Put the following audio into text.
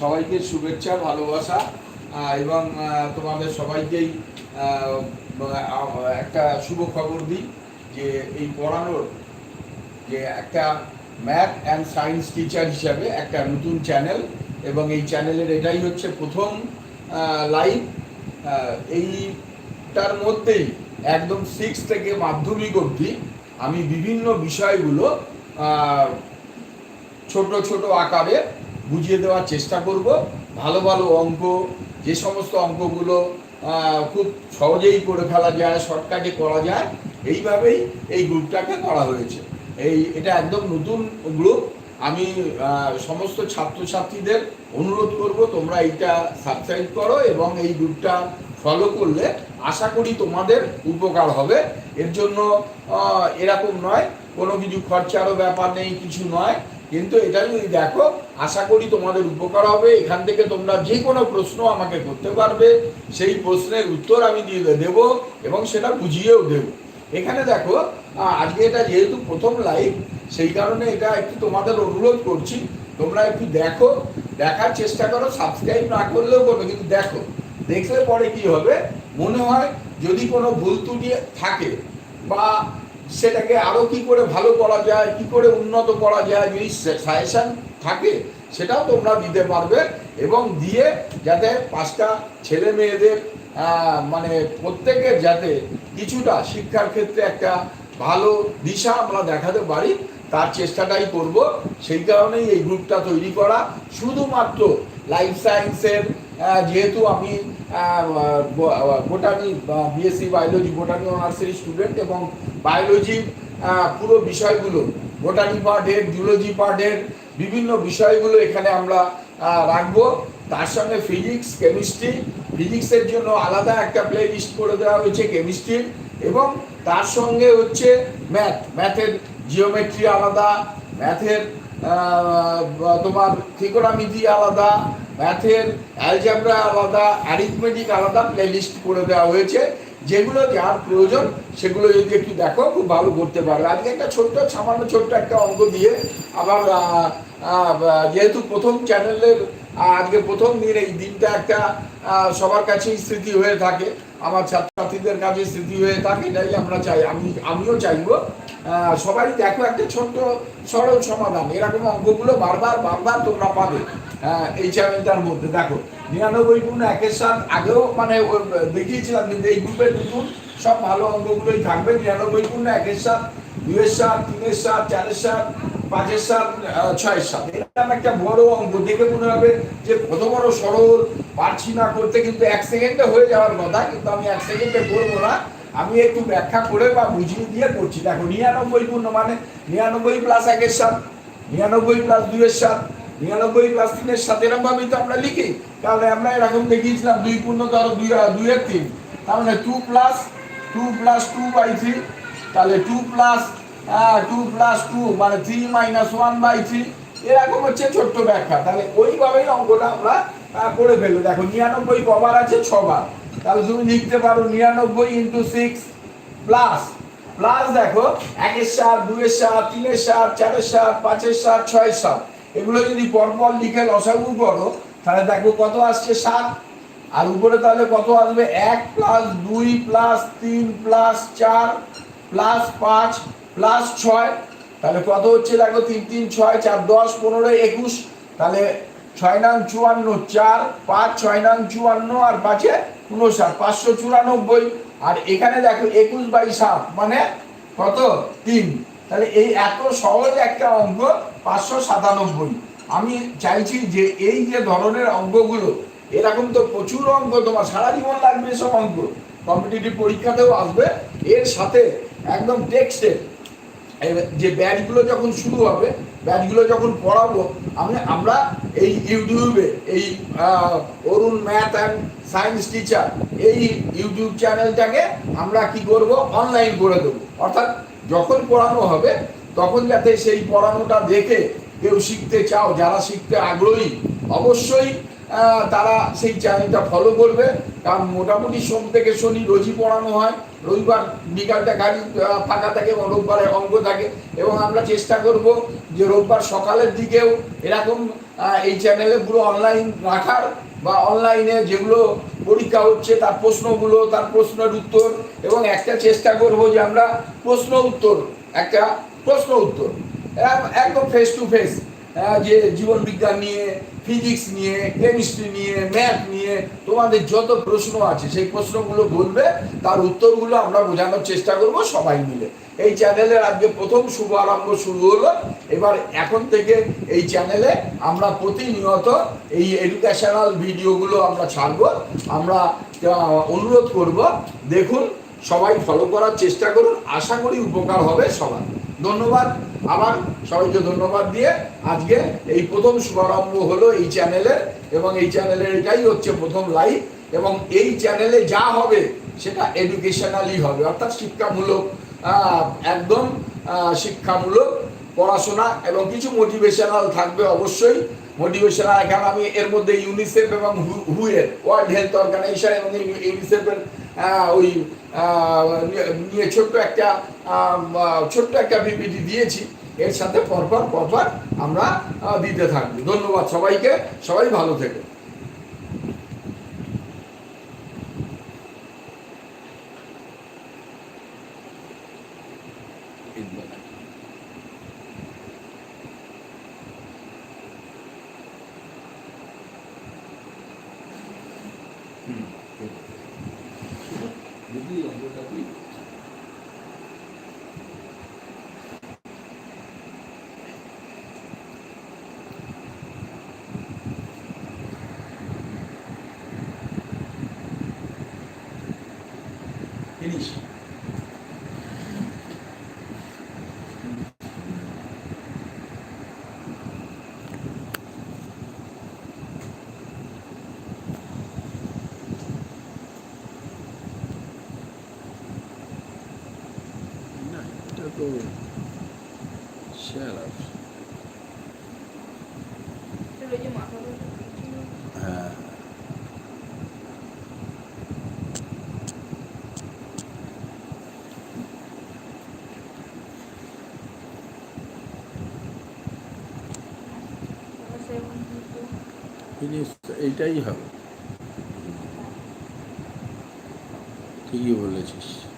সবাইকে শুভেচ্ছা, ভালোবাসা এবং তোমাদের সবাইকেই একটা শুভ খবর দিই যে এই পড়ানোর যে একটা ম্যাথ অ্যান্ড সায়েন্স টিচার হিসাবে একটা নতুন চ্যানেল, এবং এই চ্যানেলের এটাই হচ্ছে প্রথম লাইভ। এইটার মধ্যেই একদম সিক্স থেকে মাধ্যমিক অবধি আমি বিভিন্ন বিষয়গুলো ছোট ছোট আকারে বুঝিয়ে দেওয়ার চেষ্টা করব। ভালো ভালো অঙ্ক, যে সমস্ত অঙ্কগুলো খুব সহজেই করে ফেলা যায়, শর্টকাটে করা যায়, এইভাবেই এই গ্রুপটাকে করা হয়েছে। এই, এটা একদম নতুন গ্রুপ। আমি সমস্ত ছাত্রছাত্রীদের অনুরোধ করব, তোমরা এইটা সাবস্ক্রাইব করো এবং এই গ্রুপটা ফলো করলে আশা করি তোমাদের উপকার হবে। এর জন্য এরকম নয়, কোনো কিছু খরচারও ব্যাপার নেই, কিছু নয়। কিন্তু এটা যদি দেখো, আশা করি তোমাদের উপকার হবে। এখান থেকে তোমরা যে কোনো প্রশ্ন আমাকে করতে পারবে। সেই প্রশ্নের উত্তর আমি দিয়ে দেব এবং সেটা বুঝিয়েও দেব। এখানে দেখো আজকে এটা যেহেতু প্রথম লাইভ সেই কারণে এটা একটু তোমাদের অনুরোধ করছি। তোমরা একটু দেখো, দেখার চেষ্টা করো সাবস্ক্রাইব না করলেও করবে, কিন্তু দেখো। দেখলে পরে কি হবে? মনে হয় যদি কোনো ভুল ত্রুটি থাকে বা সেটাকে আরও কি করে ভালো করা যায়, কি করে উন্নত করা যায়, যদি সাজেশন থাকে, সেটাও তোমরা দিতে পারবে এবং দিয়ে যাতে পাঁচটা ছেলে মেয়েদের মানে প্রত্যেকের যাতে কিছুটা শিক্ষার ক্ষেত্রে একটা ভালো দিশা আমরা দেখাতে পারি, তার চেষ্টাটাই করব। সেই কারণেই এই গ্রুপটা তৈরি করা শুধুমাত্র লাইফ সায়েন্সের যেহেতু আমি বোটানি বিএসসি বায়োলজি বোটানি অনার্সের স্টুডেন্ট এবং বায়োলজির পুরো বিষয়গুলো, বোটানি পার্টের জুলজি পার্টের বিভিন্ন বিষয়গুলো এখানে আমরা রাখব। তার সঙ্গে ফিজিক্স কেমিস্ট্রি ফিজিক্সের জন্য আলাদা একটা প্লে লিস্ট করে দেওয়া হয়েছে কেমিস্ট্রির এবং তার সঙ্গে হচ্ছে ম্যাথ ম্যাথের জিওমেট্রি আলাদা ম্যাথের তোমার ট্রিগোনমিতি আলাদা ম্যাথের, অ্যালজাবরা আলাদা, অ্যারিথমেটিক আলাদা প্লে লিস্ট করে দেওয়া হয়েছে। যেগুলো যার প্রয়োজন, সেগুলো যদি একটু দেখো, খুব ভালো করতে পারবে। আজকে একটা ছোট্ট, সামান্য ছোট্ট একটা অঙ্ক দিয়ে আবার যেহেতু প্রথম চ্যানেলের আজকে প্রথম দিন, এই দিনটা একটা সবার কাছেই স্মৃতি হয়ে থাকে। আমার ছাত্রছাত্রীদের কাছে স্মৃতি হয়ে থাকে, এটাই আমরা চাই। আমি, আমিও চাইব। সবাই দেখো একটা ছোট্ট সরল সমাধান। এরকম অঙ্কগুলো বারবার বারবার তোমরা পাবে। এই চ্যানেলটার মধ্যে। দেখো, নিরানব্বই গুণ একের সাত আগেও মানে দেখিয়েছিলাম, কিন্তু এই গ্রুপের নতুন সব ভালো অঙ্কগুলোই থাকবে। নিরানব্বই গুণ একের সাত দুইয়ের সাত তিনের সাত চারের সাত পাঁচের সাত ছয়ের সাত এরকম একটা বড় অঙ্ক দেখে মনে হবে যে কত বড় সরল, পারছি না করতে, কিন্তু এক সেকেন্ডে হয়ে যাওয়ার কথা, কিন্তু আমি এক সেকেন্ডে করব না। আমি একটু ব্যাখ্যা করে বা বুঝিয়ে দিয়ে করছি। দেখো, নিরানব্বই পূর্ণ মানে নিরানব্বই প্লাস একের সাত নিরানব্বই প্লাস দুইয়ের সাত নিরানব্বই প্লাস তিনের এরকম ভাবেই তো আমরা লিখি। তাহলে আমরা এরকম দেখিয়েছিলাম, দুই পূর্ণ ধরো দুই দুইয়ের তিন। মানে two plus two plus two by three তাহলে two plus two plus two মানে three minus one by three এরকম হচ্ছে ছোট্ট ব্যাখ্যা। তাহলে ওইভাবেই অঙ্কটা আমরা করে ফেলব। দেখো, নিরানব্বই কবার আছে ছবার। তাহলে তুমি লিখতে পারো নিরানব্বই ইন্টু সিক্স প্লাস প্লাস দেখো, একের সাত দুইয়ের সাত তিনের সাত চারের সাত পাঁচের সাত ছয়ের সাত এগুলো যদি পরপর লিখে লসাগু করো, তাহলে দেখো কত আসছে সাত। আর উপরে তাহলে কত আসবে? এক প্লাস দুই প্লাস তিন প্লাস চার প্লাস পাঁচ প্লাস ছয়। তাহলে কত হচ্ছে দেখো? তিন তিন, ছয়, চার, দশ, পনেরো, একুশ। তাহলে ছয় নাম চুয়ান্ন, চার, পাঁচ, ছয় নাম চুয়ান্ন, আর পাঁচে উনষাট পাঁচশো চুরানব্বই। আর এখানে দেখো একুশ বাই সাত মানে কত? তিন। তাহলে এই এত সহজ একটা অঙ্ক পাঁচশো সাতানব্বই। আমি চাইছি যে এই যে ধরনের অঙ্কগুলো, এরকম তো প্রচুর অঙ্ক, তোমার সারা জীবন লাগবে এসব অঙ্ক। কম্পিটিটিভ পরীক্ষাতেও আসবে, এর সাথে একদম টেক্সটের এবার যে ব্যাচগুলো যখন শুরু হবে, ব্যাচগুলো যখন পড়াবো, আমি, আমরা এই ইউটিউবে, এই Arun math and science teacher এই ইউটিউব চ্যানেলটাকে আমরা কি করব? অনলাইন করে দেবো। অর্থাৎ যখন পড়ানো হবে, তখন যাতে সেই পড়ানোটা দেখে কেউ শিখতে চাও, যারা শিখতে আগ্রহী, অবশ্যই তারা সেই চ্যানেলটা ফলো করবে। কারণ মোটামুটি সোম থেকে শনি রোজই পড়ানো হয়। রবিবার বিকালটা গাড়ি ফাঁকা থাকে এবং রোববারে অঙ্ক থাকে। এবং আমরা চেষ্টা করব যে রোববার সকালের দিকেও এরকম এই চ্যানেলে পুরো অনলাইন রাখার বা অনলাইনে যেগুলো পরীক্ষা হচ্ছে, তার প্রশ্নগুলো, তার প্রশ্নের উত্তর এবং একটা চেষ্টা করব যে আমরা প্রশ্ন উত্তর, একটা প্রশ্ন উত্তর একদম ফেস টু ফেস যে জীবন বিজ্ঞান নিয়ে ফিজিক্স নিয়ে কেমিস্ট্রি নিয়ে ম্যাথ নিয়ে, তোমাদের যত প্রশ্ন আছে, সেই প্রশ্নগুলো বলবে, তার উত্তরগুলো আমরা বোঝানোর চেষ্টা করব সবাই মিলে। এই চ্যানেলের আজকে প্রথম শুভ আরম্ভ শুরু হলো। এবার এখন থেকে এই চ্যানেলে আমরা প্রতিনিয়ত এই এডুকেশনাল ভিডিওগুলো আমরা ছাড়বো। আমরা অনুরোধ করব, দেখুন, সবাই ফলো করার চেষ্টা করুন। আশা করি উপকার হবে সবার। ধন্যবাদ। আবার সবাইকে ধন্যবাদ দিয়ে আজকে এই প্রথম শুভারম্ভ হলো এই চ্যানেলের এবং এই চ্যানেলের এটাই হচ্ছে প্রথম লাইভ এবং এই চ্যানেলে যা হবে সেটা এডুকেশনালি হবে। অর্থাৎ শিক্ষামূলক একদম শিক্ষামূলক পড়াশোনা এবং কিছু মোটিভেশনাল থাকবে অবশ্যই। মোটিভেশনাল এখানে আমি এর মধ্যে ইউনিসেফ এবং হুয়ের ওয়ার্ল্ড হেলথ অর্গানাইজেশন এবং ইউনিসেফের ওই নিয়ে- ছোট্ট একটা ছোট্ট একটা বিবৃতি দিয়েছি। এর সাথে পরপর পরপর আমরা দিতে থাকব। ধন্যবাদ সবাইকে। সবাই ভালো থেকো ফিনিশ না এটা তো ছিল। হ্যাঁ এইটাই হবে ঠিকই বলেছিস